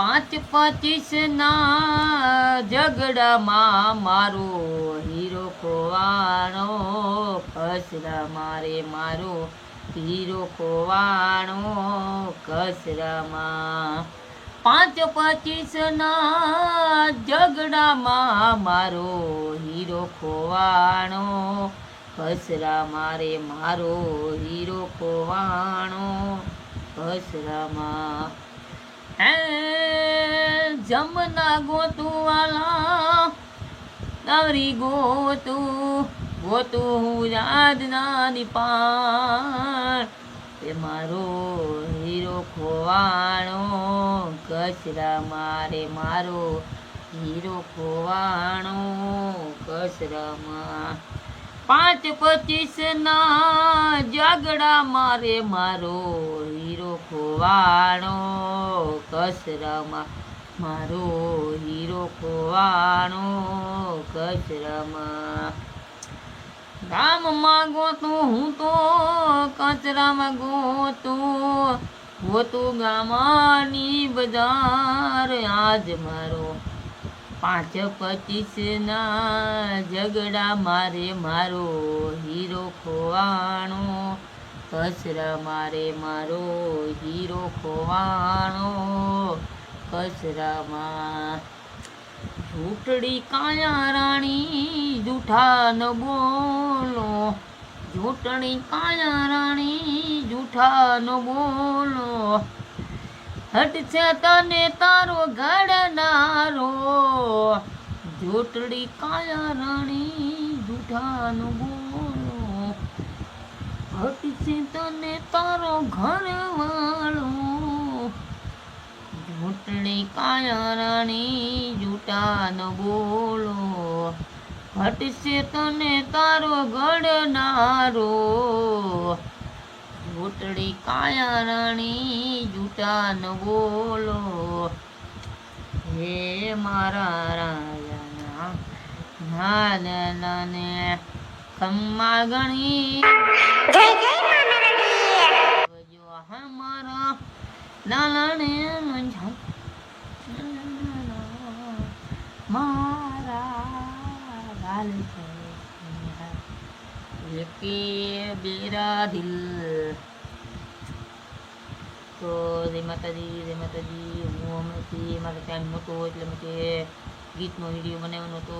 પચીસ ના ઝઘડામાં મારો હીરો ખોવાણો કસરા મારે મારો હીરો ખોવાણો કસરામાં પાંચ પચીસ ના ઝઘડામાં મારો હીરો ખોવાણો કસરા મારે મારો હીરો ખોવાણો કસરામાં હે જમના ગોતું વાલા નવરી ગોતું ગોતું હું યાદના દીપાણ એ મારો હીરો ખોવાણો, કચરા મારે મારો હીરો ખોવાણો, કચરામાં પાંચ પચીસ ના ઝઘડા મારે મારો હીરો ખોવાણો, કચરામાં મારો હીરો ખોવાનો કચરામાં. ગામમાં ગોતું હું તો કચરામાં ગોતું. ગોતું ગામની બજાર. આજ મારો પાંચ પચીસના ઝઘડા મારે મારો હીરો ખોવાનો. કચરા મારે મારો હીરો ખોવાણો કચરામાં ઝૂંટડી કાયા રાણી જૂઠા ન બોલો. ઝૂંટણી કાયા રાણી જૂઠા ન બોલો. હટશે તને તારો ઘડનારો ઝૂંટડી કાયા રાણી જૂઠા ન બોલો. હટશે તને તારો ઘરવાળો. ઝૂંટણી કાયા રાણી જૂઠા ન બોલો. હટશે તને તારો ગડનારો ઘૂંટડી કાયા રાણી જૂઠા ન બોલો. હે મારા રાજાના નાદલાને ખમ્મા ગણી. જો મારા તો જય માતાજી જય માતાજી હું હમણાંથી મારો ટાઈમ નહોતો એટલે મેં ગીતનો વીડિયો બનાવવાનો નહોતો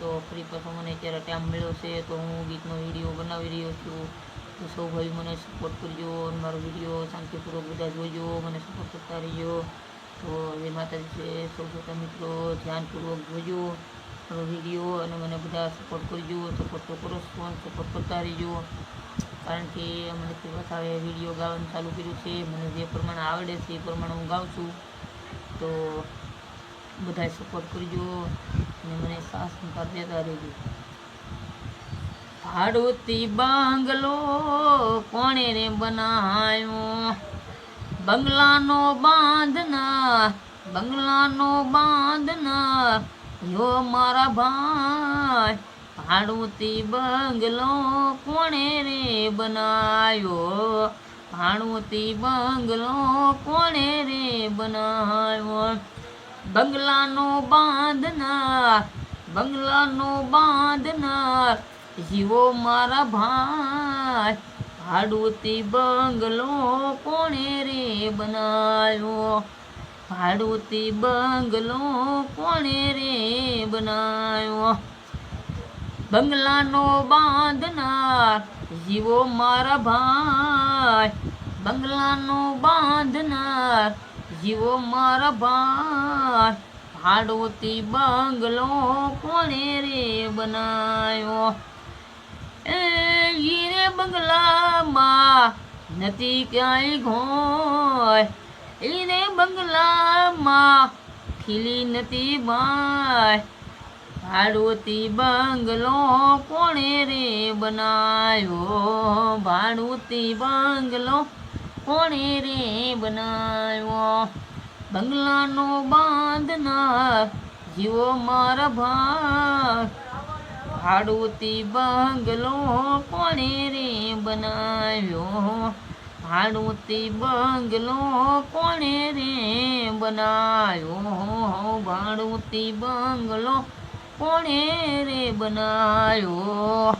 તો ફરી પાછો મને અત્યારે ટાઈમ મળ્યો છે તો હું ગીતનો વીડિયો બનાવી રહ્યો છું. તો સૌ ભાઈ મને સપોર્ટ કરજો અને મારો વીડિયો શાંતિપૂર્વક બધા જોજો, મને સપોર્ટ કરતા રહીજો. તો જય માતાજી છે, સૌ બધા મિત્રો, ધ્યાનપૂર્વક જોજો મારો વીડિયો અને મને બધા સપોર્ટ કરજો સપોર્ટ તો કરો ફોન સપોર્ટ કરતા રહીજો. કારણ કે મને તે હવે વીડિયો ગાવાનું ચાલુ કર્યું છે, મને જે પ્રમાણે આવડે છે એ પ્રમાણે હું ગાઉં છું. તો બધાએ સપોર્ટ કરજો અને મને સાસ સહકાર દેતા રહેજો. ભાડોતી બંગલો કોણે રે બનાવ્યો બંગલાનો બાંધના બંગલાનો બાંધના, યો મારા ભાઈ ભાડુતી બંગલો કોણે રે બનાવ્યો ભાણુતી બંગલો કોણે રે બનાવ્યો બંગલાનો બાંધનાર બંગલાનો બાંધનાર જીવો મારા ભાઈ, ભાડુતી બંગલો કોણે રે બનાવ્યો? ભાડુતી બંગલો કોણે રે બનાવ્યો? બંગલાનો બાંધનાર જીવો મારા ભાઈ, બંગલાનો બાંધનાર જીવો મારા ભાઈ, ભાડુતી બંગલો કોણે રે બનાવ્યો? હીરે બંગલામાં નથી ક્યાંય ઘોય. એને બંગલામાં ખીલી નથી બાય. ભાડુતી બંગલો કોણે રે બનાવ્યો ભાડુતી બંગલો કોણે રે બનાવ્યો બંગલાનો બાંધનાર જીવો મારા ભાઈ. ભાડોતી બંગલો કોણે રે બનાવ્યો? ભાડોતી બંગલો કોણે રે બનાવ્યો? ભાડુતી બંગલો કોણે રે બનાયો